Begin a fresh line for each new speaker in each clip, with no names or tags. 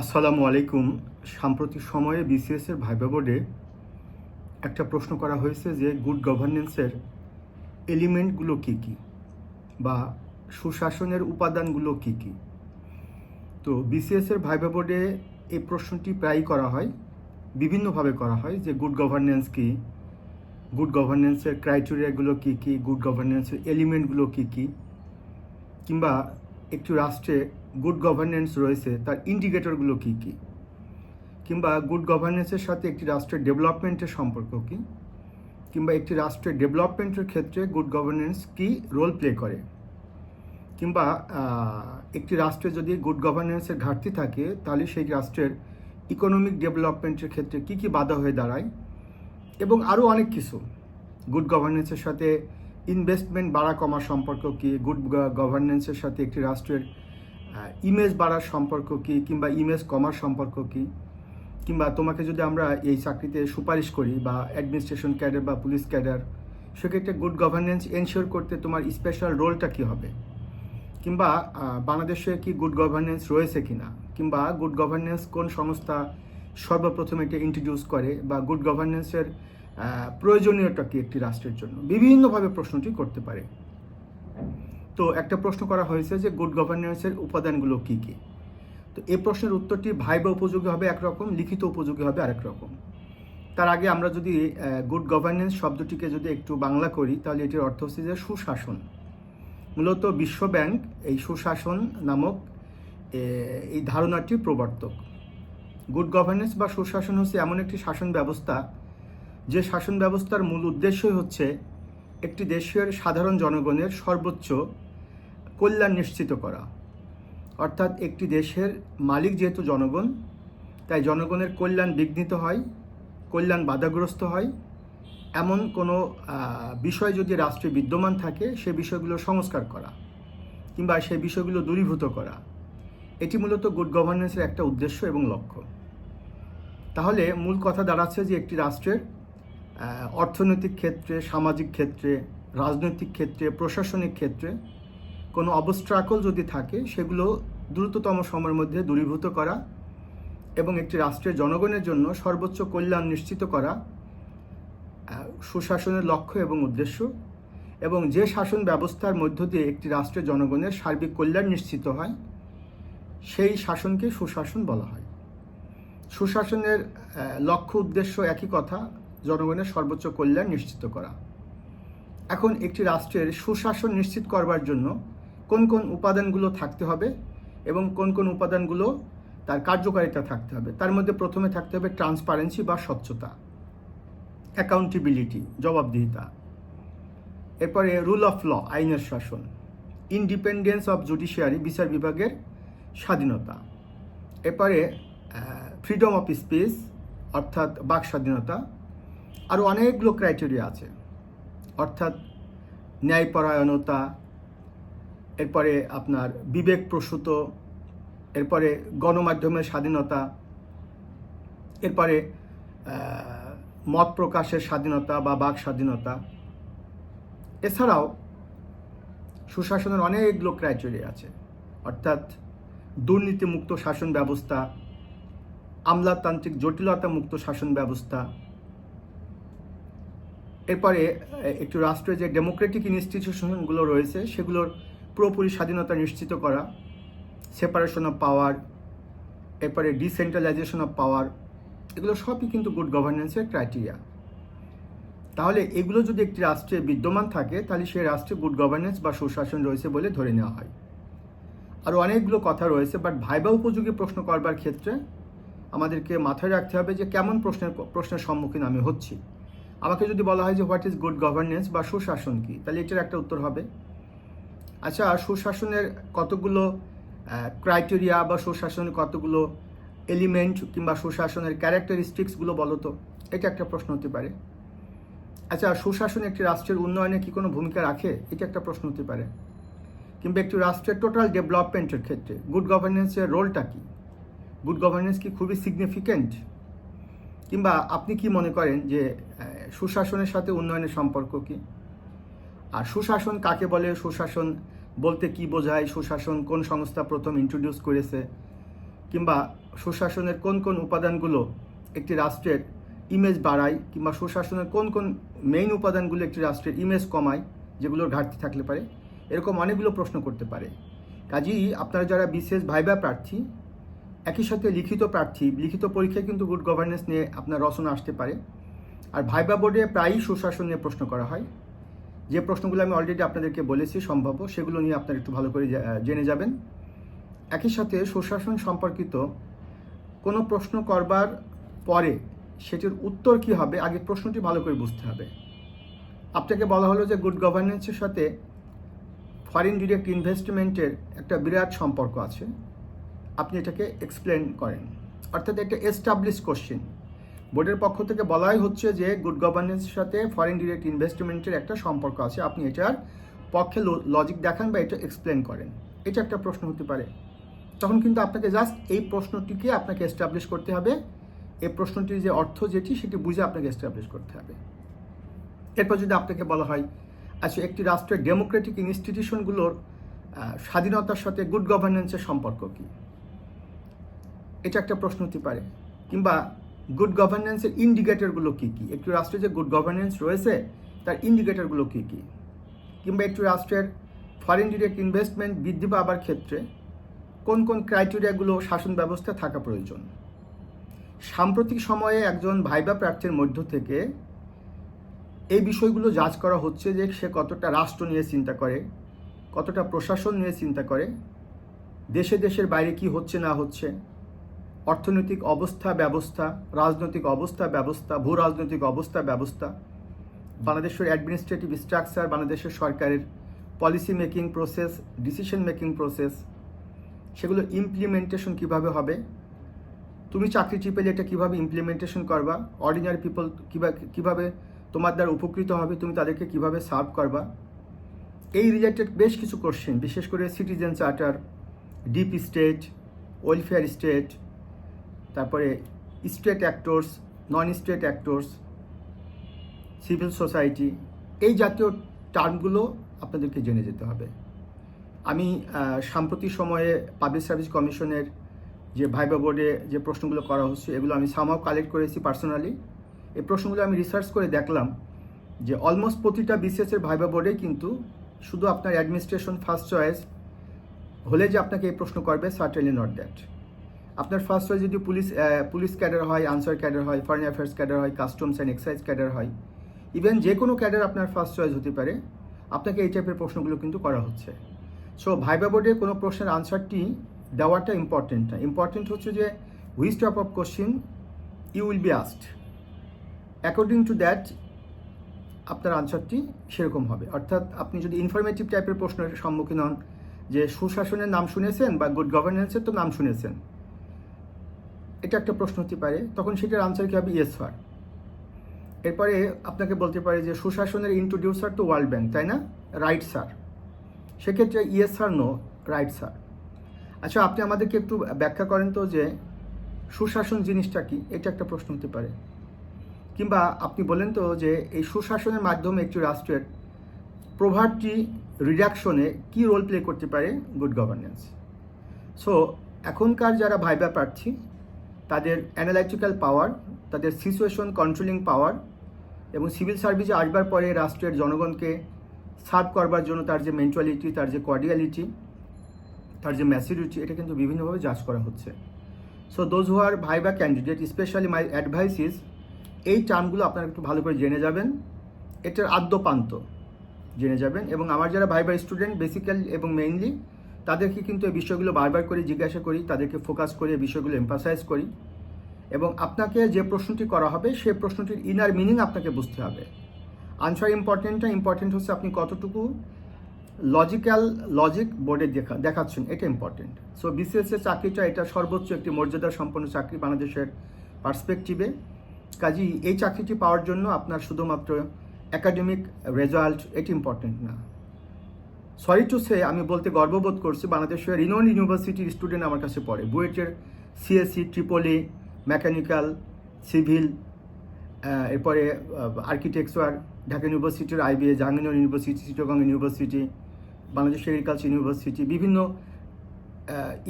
আসসালামু আলাইকুম। সাম্প্রতিক সময়ে বিসিএস এর ভাইবা বোর্ডে একটা প্রশ্ন করা হয়েছে যে গুড গভর্নেন্সের এলিমেন্টগুলো কি কি বা সুশাসনের উপাদানগুলো কি কি। তো বিসিএস এর ভাইবা বোর্ডে এই প্রশ্নটি প্রায়ই করা হয়, বিভিন্নভাবে করা হয় যে গুড গভর্নেন্স কি গুড গভর্নেন্সের ক্রাইটেরিয়াগুলো কি কি গুড গভর্নেন্সের এলিমেন্টগুলো কি কি, কিংবা একটি রাষ্ট্রে গুড গভর্নেন্স রয়েছে, তার ইন্ডিকেটরগুলো কী কী? কিংবা গুড গভর্নেন্সের সাথে একটি রাষ্ট্রের ডেভেলপমেন্টের সম্পর্ক কী? কিংবা একটি রাষ্ট্রের ডেভেলপমেন্টের ক্ষেত্রে গুড গভর্নেন্স কী রোল প্লে করে? কিংবা একটি রাষ্ট্রে যদি গুড গভর্নেন্সের ঘাটতি থাকে, তাহলে সেই রাষ্ট্রের ইকোনমিক ডেভেলপমেন্টের ক্ষেত্রে কী কী বাধা হয়ে দাঁড়ায়? এবং আরও অনেক কিছু। গুড গভর্নেন্সের সাথে ইনভেস্টমেন্ট বাড়া কমা সম্পর্ক কি? গুড গভর্নেন্সের সাথে একটি রাষ্ট্রের ইমেজ বাড়ার সম্পর্ক কি কিংবা ইমেজ কমার সম্পর্ক কি? কিংবা তোমাকে যদি আমরা এই চাকরিতে সুপারিশ করি বা অ্যাডমিনিস্ট্রেশন ক্যাডার বা পুলিশ ক্যাডার সেক্ষেত্রে গুড গভর্নেন্স এনশিওর করতে তোমার স্পেশাল রোলটা কি হবে? কিংবা বাংলাদেশে কি গুড গভর্নেন্স রয়েছে কিনা? কিংবা গুড গভর্নেন্স কোন সংস্থা সর্বপ্রথম এটা ইন্ট্রোডিউস করে বা গুড গভর্নেন্সের প্রয়োজনীয়তা কি একটি রাষ্ট্রের জন্য? বিভিন্নভাবে প্রশ্নটি করতে পারে। তো একটা প্রশ্ন করা হয়েছে যে গুড গভর্নেন্সের উপাদানগুলো কি কি? তো এই প্রশ্নের উত্তরটি ভাইবা উপযোগী হবে একরকম লিখিত উপযোগী হবে আরেক রকম। তার আগে আমরা যদি গুড গভর্নেন্স শব্দটিকে যদি একটু বাংলা করি, তাহলে এটির অর্থ হচ্ছে যে সুশাসন। মূলত বিশ্বব্যাংক এই সুশাসন নামক এই ধারণাটির প্রবর্তক। গুড গভর্নেন্স বা সুশাসন হচ্ছে এমন একটি শাসন ব্যবস্থা, যে শাসন ব্যবস্থার মূল উদ্দেশ্যই হচ্ছে একটি দেশের সাধারণ জনগণের সর্বোচ্চ কল্যাণ নিশ্চিত করা। অর্থাৎ একটি দেশের মালিক যেহেতু জনগণ, তাই জনগণের কল্যাণ বিঘ্নিত হয়, কল্যাণ বাধাগ্রস্ত হয়। এমন কোনো বিষয় যদি রাষ্ট্রে বিদ্যমান থাকে, সে বিষয়গুলো সংস্কার করা কিংবা সে বিষয়গুলো দূরীভূত করা। এটি মূলত গুড গভর্নেন্সের একটা উদ্দেশ্য এবং লক্ষ্য। তাহলে মূল কথা দাঁড়াচ্ছে যে একটি রাষ্ট্রের অর্থনৈতিক ক্ষেত্রে, সামাজিক ক্ষেত্রে, রাজনৈতিক ক্ষেত্রে, প্রশাসনিক ক্ষেত্রে কোনো অবস্ট্রাকল যদি থাকে, সেগুলো দ্রুততম সময়ের মধ্যে দূরীভূত করা এবং একটি রাষ্ট্রের জনগণের জন্য সর্বোচ্চ কল্যাণ নিশ্চিত করা সুশাসনের লক্ষ্য এবং উদ্দেশ্য এবং যে শাসন ব্যবস্থার মধ্য দিয়ে একটি রাষ্ট্রের জনগণের সার্বিক কল্যাণ নিশ্চিত হয়, সেই শাসনকে সুশাসন বলা হয়। সুশাসনের লক্ষ্য, উদ্দেশ্য একই কথা, জনগণের সর্বোচ্চ কল্যাণ নিশ্চিত করা। এখন একটি রাষ্ট্রের সুশাসন নিশ্চিত করবার জন্য কোন কোন উপাদানগুলো থাকতে হবে এবং কোন কোন উপাদানগুলো তার কার্যকারিতা থাকতে হবে। তার মধ্যে প্রথমে থাকতে হবে ট্রান্সপারেন্সি বা স্বচ্ছতা, অ্যাকাউন্টেবিলিটি, জবাবদিহিতা। এরপরে রুল অফ ল, আইনের শাসন, ইন্ডিপেন্ডেন্স অফ জুডিশিয়ারি, বিচার বিভাগের স্বাধীনতা। এরপরে ফ্রিডম অফ স্পিচ, অর্থাৎ বাক স্বাধীনতা। আরও অনেকগুলো ক্রাইটেরিয়া আছে। অর্থাৎ ন্যায়পরায়ণতা এরপরে আপনার বিবেক প্রসূত এরপরে গণমাধ্যমের স্বাধীনতা, এরপরে মত প্রকাশের স্বাধীনতা বা বাক স্বাধীনতা। এছাড়াও সুশাসনের অনেকগুলো ক্রাইটেরিয়া আছে, অর্থাৎ দুর্নীতিমুক্ত শাসন ব্যবস্থা, আমলাতান্ত্রিক জটিলতা মুক্ত শাসন ব্যবস্থা। এরপরে একটু রাষ্ট্রের যে ডেমোক্রেটিক ইনস্টিটিউশনগুলো রয়েছে, সেগুলোর পুরোপুরি স্বাধীনতা নিশ্চিত করা সেপারেশন অফ পাওয়ার এরপরে ডিসেন্ট্রালাইজেশন অফ পাওয়ার এগুলো সবই কিন্তু গুড গভর্নেন্সের ক্রাইটেরিয়া তাহলে এগুলো যদি একটি রাষ্ট্রে বিদ্যমান থাকে, তাহলে সেই রাষ্ট্রে গুড গভর্নেন্স বা সুশাসন রয়েছে বলে ধরে নেওয়া হয়। আরও অনেকগুলো কথা রয়েছে বাট ভাইবা উপযোগী প্রশ্ন করবার ক্ষেত্রে আমাদেরকে মাথায় রাখতে হবে যে কেমন প্রশ্নের প্রশ্নের সম্মুখীন আমি হচ্ছি। আমাকে যদি বলা হয় যে হোয়াট ইজ গুড গভর্নেন্স বা সুশাসন কি, তাহলে এটার একটা উত্তর হবে। আচ্ছা সুশাসনের কতগুলো ক্রাইটেরিয়া বা সুশাসনের কতগুলো এলিমেন্ট কিংবা সুশাসনের ক্যারেক্টারিস্টিক্সগুলো বলো তো? এটা একটা প্রশ্ন হতে পারে। আচ্ছা সুশাসন একটি রাষ্ট্রের উন্নয়নে কি কোনো ভূমিকা রাখে? এটা একটা প্রশ্ন হতে পারে। কিংবা একটি রাষ্ট্রের টোটাল ডেভেলপমেন্টের ক্ষেত্রে গুড গভর্নেন্সের রোলটা কি? গুড গভর্নেন্স কি খুবই সিগনিফিক্যান্ট কিংবা আপনি কি মনে করেন যে সুশাসনের সাথে উন্নয়নের সম্পর্ক কি? আর সুশাসন কাকে বলে? সুশাসন বলতে কি বোঝায় সুশাসন কোন সংস্থা প্রথম ইন্ট্রোডিউস করেছে? কিংবা সুশাসনের কোন কোন উপাদানগুলো একটি রাষ্ট্রের ইমেজ বাড়ায়, কিংবা সুশাসনের কোন কোন মেইন উপাদানগুলো একটি রাষ্ট্রের ইমেজ কমায়, যেগুলোর ঘাটতি থাকলে পারে? এরকম অনেকগুলো প্রশ্ন করতে পারে। কাজেই আপনারা যারা বিশেষ ভাইবা প্রার্থী, একই সাথে লিখিত প্রার্থী, লিখিত পরীক্ষায় কিন্তু গুড গভর্নেন্স নিয়ে আপনার রচনা আসতে পারে। আর ভাইবা বোর্ডে প্রায়ই সুশাসন নিয়ে প্রশ্ন করা হয়। যে প্রশ্নগুলো আমি অলরেডি আপনাদেরকে বলেছি, সম্ভাব্য, সেগুলো নিয়ে আপনারা একটু ভালো করে জেনে যাবেন। একই সাথে সুশাসন সম্পর্কিত কোনো প্রশ্ন করবার পরে সেটির উত্তর কি হবে, আগে প্রশ্নটি ভালো করে বুঝতে হবে। আপনাকে বলা হলো যে গুড গভর্নেন্সের সাথে ফরেন ডিরেক্ট ইনভেস্টমেন্টের একটা বিরাট সম্পর্ক আছে। আপনি এটাকে এক্সপ্লেন করেন। অর্থাৎ একটা এস্টাবলিশ কোশ্চেন বোর্ডের পক্ষ থেকে বলাই হচ্ছে যে গুড গভর্নেন্সের সাথে ফরেন ডিরেক্ট ইনভেস্টমেন্টের একটা সম্পর্ক আছে। আপনি এটার পক্ষে লজিক দেখান বা এটা এক্সপ্লেন করেন। এটা একটা প্রশ্ন হতে পারে। তখন কিন্তু আপনাকে জাস্ট এই প্রশ্নটিকে আপনাকে এস্টাবলিশ করতে হবে। এই প্রশ্নটির যে অর্থ যেটি, সেটি বুঝে আপনাকে এস্টাবলিশ করতে হবে। এরপর যদি আপনাকে বলা হয় আচ্ছা একটি রাষ্ট্রের ডেমোক্রেটিক ইনস্টিটিউশনগুলোর স্বাধীনতার সাথে গুড গভর্নেন্সের সম্পর্ক কী? এটা একটা প্রশ্ন হতে পারে। কিংবা গুড গভর্নেন্সের ইন্ডিকেটরগুলো কী কী? একটি রাষ্ট্রে যে গুড গভর্নেন্স রয়েছে, তার ইন্ডিকেটরগুলো কী কী? কিংবা একটি রাষ্ট্রের ফরেন ডিরেক্ট ইনভেস্টমেন্ট বৃদ্ধি পাবার ক্ষেত্রে কোন কোন ক্রাইটেরিয়াগুলো শাসন ব্যবস্থা থাকা প্রয়োজন? সাম্প্রতিক সময়ে একজন ভাইবা প্রার্থীর মধ্য থেকে এই বিষয়গুলো যাচ করা হচ্ছে যে সে কতটা রাষ্ট্র নিয়ে চিন্তা করে, কতটা প্রশাসন নিয়ে চিন্তা করে, দেশে দেশের বাইরে কি হচ্ছে না হচ্ছে। অর্থনৈতিক অবস্থা ব্যবস্থা, রাজনৈতিক অবস্থা ব্যবস্থা, ভূ রাজনৈতিক অবস্থা ব্যবস্থা, বাংলাদেশের অ্যাডমিনিস্ট্রেটিভ স্ট্রাকচার বাংলাদেশের সরকারের policy making process decision making process সেগুলো ইমপ্লিমেন্টেশন কীভাবে হবে, তুমি চাকরি পেলে এটা কীভাবে ইমপ্লিমেন্টেশন করবা অর্ডিনারি পিপল কীভাবে কীভাবে তোমার দ্বারা উপকৃত হবে, তুমি তাদেরকে কীভাবে সার্ভ করবা, এই রিলেটেড বেশ কিছু কোশ্চেন বিশেষ করে citizen charter deep state welfare state তারপরে state actors non state actors civil society এই জাতীয় টার্মগুলো আপনাদেরকে জেনে যেতে হবে। আমি সাম্প্রতিক সময়ে পাবলিক সার্ভিস কমিশনের যে ভাইবা বোর্ডে যে প্রশ্নগুলো করা হচ্ছে, এগুলো আমি সামাও কালেক্ট করেছি পার্সোনালি এই প্রশ্নগুলো আমি রিসার্চ করে দেখলাম যে অলমোস্ট প্রতিটা বিসিএসের ভাইবা বোর্ডে কিন্তু শুধু আপনার অ্যাডমিনিস্ট্রেশন ফার্স্ট চয়েস হলে যে আপনাকে এই প্রশ্ন করবে সার্টেনলি নট দ্যাট আপনার ফার্স্ট চয়েস যদি পুলিশ পুলিশ ক্যাডার হয় আনসার ক্যাডার হয় ফরেন অ্যাফেয়ার্স ক্যাডার হয় কাস্টমস অ্যান্ড এক্সাইজ ক্যাডার হয় ইভেন যে কোনো ক্যাডার আপনার ফার্স্ট চয়েস হতে পারে, আপনাকে এই টাইপের প্রশ্নগুলো কিন্তু করা হচ্ছে। সো ভাইবা বোর্ডে কোনো প্রশ্নের আনসারটি দেওয়াটা ইম্পর্টেন্ট না। ইম্পর্টেন্ট হচ্ছে যে which type of question you will be asked according to that আপনার আনসারটি সেরকম হবে। অর্থাৎ আপনি যদি ইনফরমেটিভ টাইপের প্রশ্নের সম্মুখীন হন, যে সুশাসনের নাম শুনেছেন বা গুড গভর্নেন্সের তো নাম শুনেছেন এটা একটা প্রশ্ন হতে পারে। তখন সেটার আনসার কী হবে? ইয়েস স্যার এরপরে আপনাকে বলতে পারে যে, সুশাসনের ইন্ট্রোডিউসার তো ওয়ার্ল্ড ব্যাংক তাই না? রাইট স্যার সেক্ষেত্রে yes sir no right sir আচ্ছা আপনি আমাদেরকে একটু ব্যাখ্যা করেন তো যে, সুশাসন জিনিসটা কি? এটা একটা প্রশ্ন হতে পারে। কিংবা আপনি বলেন তো যে, এই সুশাসনের মাধ্যমে একটি রাষ্ট্রের প্রভার্টি রিডাকশনে কি রোল প্লে করতে পারে? গুড গভর্নেন্স সো এখনকার যারা ভাইবা প্রার্থী তাদের অ্যানালাইটিক্যাল পাওয়ার তাদের সিচুয়েশন কন্ট্রোলিং পাওয়ার এবং সিভিল সার্ভিসে আসবার পরে রাষ্ট্রের জনগণকে সার্ভ করবার জন্য তার যে মেন্টালিটি তার যে কর্ডিয়ালিটি তার যে ম্যাসিউরিটি এটা কিন্তু বিভিন্নভাবে যাচ করা হচ্ছে। So those who are viva candidate specially my advice is এই টার্মগুলো আপনারা একটু ভালো করে জেনে যাবেন। এটার আদ্যপান্ত জেনে যাবেন এবং আমার যারা ভাইবা স্টুডেন্ট বেসিক্যালি এবং মেইনলি তাদেরকে কিন্তু এই বিষয়গুলো বারবার করে জিজ্ঞাসা করি, তাদেরকে ফোকাস করে এই বিষয়গুলো এম্পাসাইজ করি এবং আপনাকে যে প্রশ্নটি করা হবে সেই প্রশ্নটির ইনার মিনিং আপনাকে বুঝতে হবে। আনসার ইম্পর্টেন্ট না ইম্পর্টেন্ট হচ্ছে আপনি কতটুকু লজিক্যাল লজিক বোর্ডে দেখা, দেখাচ্ছেন, এটা ইম্পর্টেন্ট সো বিসিএস এর চাকরিটা এটা সর্বোচ্চ একটি মর্যাদা সম্পন্ন চাকরি বাংলাদেশের পার্সপেক্টিভে কাজেই এই চাকরিটি পাওয়ার জন্য আপনার শুধুমাত্র একাডেমিক রেজাল্ট এটি ইম্পর্টেন্ট না। সরি টু সে আমি বলতে গর্ববোধ করছি বাংলাদেশের রিনোন ইউনিভার্সিটির স্টুডেন্ট আমার কাছে পড়ে। বুয়েটের CSC triple E mechanical civil এরপরে আর্কিটেকচার ঢাকা ইউনিভার্সিটির IBA Jahangirnagar university Chittagong university Bangladesh agriculture university বিভিন্ন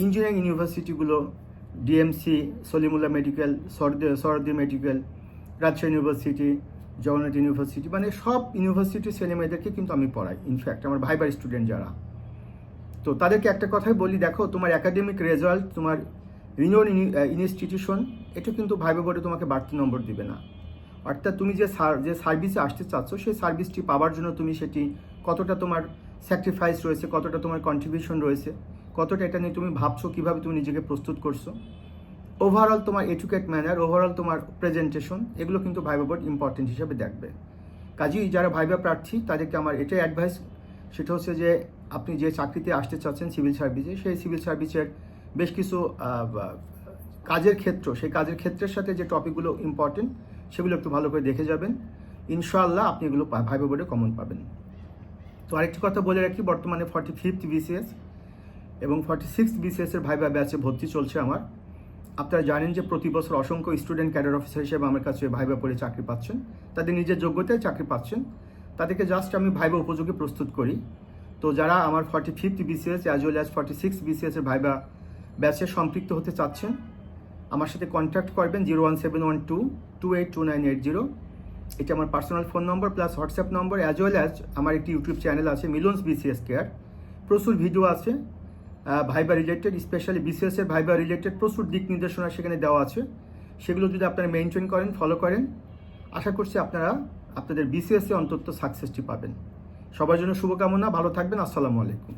ইঞ্জিনিয়ারিং ইউনিভার্সিটিগুলো ডিএমসি সলিমুল্লাহ মেডিকেল সরদে, সরদি medical Rajshahi university Jagannath university মানে সব ইউনিভার্সিটির ছেলে মেয়েদেরকে কিন্তু আমি পড়াই। ইনফ্যাক্ট আমার ভাইবার স্টুডেন্ট যারা। তো তাদেরকে একটা কথাই বলি, দেখো, তোমার একাডেমিক রেজাল্ট তোমার রিনোন ইনস্টিটিউশন এটা কিন্তু ভাইবে বোর্ডে তোমাকে বাড়তি নম্বর দিবে না। অর্থাৎ তুমি যে সার, যে সার্ভিসে আসতে চাচ্ছ, সেই সার্ভিসটি পাওয়ার জন্য তুমি সেটি কতটা তোমার স্যাক্রিফাইস রয়েছে, কতটা তোমার কন্ট্রিবিউশন রয়েছে, কতটা এটা নিয়ে তুমি ভাবছ, কীভাবে তুমি নিজেকে প্রস্তুত করছ। ওভারঅল তোমার এডুকেট ম্যানার ওভারঅল তোমার প্রেজেন্টেশন এগুলো কিন্তু ভাইবা বোর্ড ইম্পর্টেন্ট হিসেবে দেখবে। কাজেই যারা ভাইবা প্রার্থী, তাদেরকে আমার এটাই অ্যাডভাইস সেটা হচ্ছে যে আপনি যে চাকরিতে আসতে চাচ্ছেন সিভিল সার্ভিসে সেই সিভিল সার্ভিসের বেশ কিছু কাজের ক্ষেত্র, সেই কাজের ক্ষেত্রের সাথে যে টপিকগুলো ইম্পর্টেন্ট সেগুলো একটু ভালো করে দেখে যাবেন। ইনশাআল্লাহ আপনি এগুলো ভাইবা বোর্ডে কমন পাবেন। তো আরেকটি কথা বলে রাখি, বর্তমানে ফর্টি ফিফথ বিসিএস এবং ফর্টি সিক্স বিসিএসের ভাইবা ব্যাচে ভর্তি চলছে আমার। আপনারা জানেন যে প্রতি বছর অসংখ্য স্টুডেন্ট ক্যাডার অফিসার হিসেবে আমার কাছে ভাইবা পড়ে চাকরি পাচ্ছেন। তাদের নিজের যোগ্যতায় চাকরি পাচ্ছেন। তাদেরকে জাস্ট আমি ভাইবা উপযোগী প্রস্তুত করি। তো যারা আমার forty fifth BCS as well as forty six BCS এর ভাইবা ব্যাচে সম্পৃক্ত হতে চাচ্ছেন, আমার সাথে কন্ট্যাক্ট করবেন zero one seven one two two eight two nine eight zero এটা আমার personal phone number plus WhatsApp number as well as আমার একটি ইউটিউব চ্যানেল আছে মিলনস বিসিএস কেয়ার প্রচুর ভিডিও আছে। ভাইবা রিলেটেড স্পেশালি বিসিএস এর ভাইবা রিলেটেড প্রচুর দিক নির্দেশনা সেখানে দেওয়া আছে। সেগুলো যদি আপনারা মেনটেন করেন ফলো করেন, আশা করছি আপনারা আপনাদের বিসিএস অন্তত সাকসেসটি পাবেন। সবার জন্য শুভকামনা, ভালো থাকবেন, আসসালামু আলাইকুম।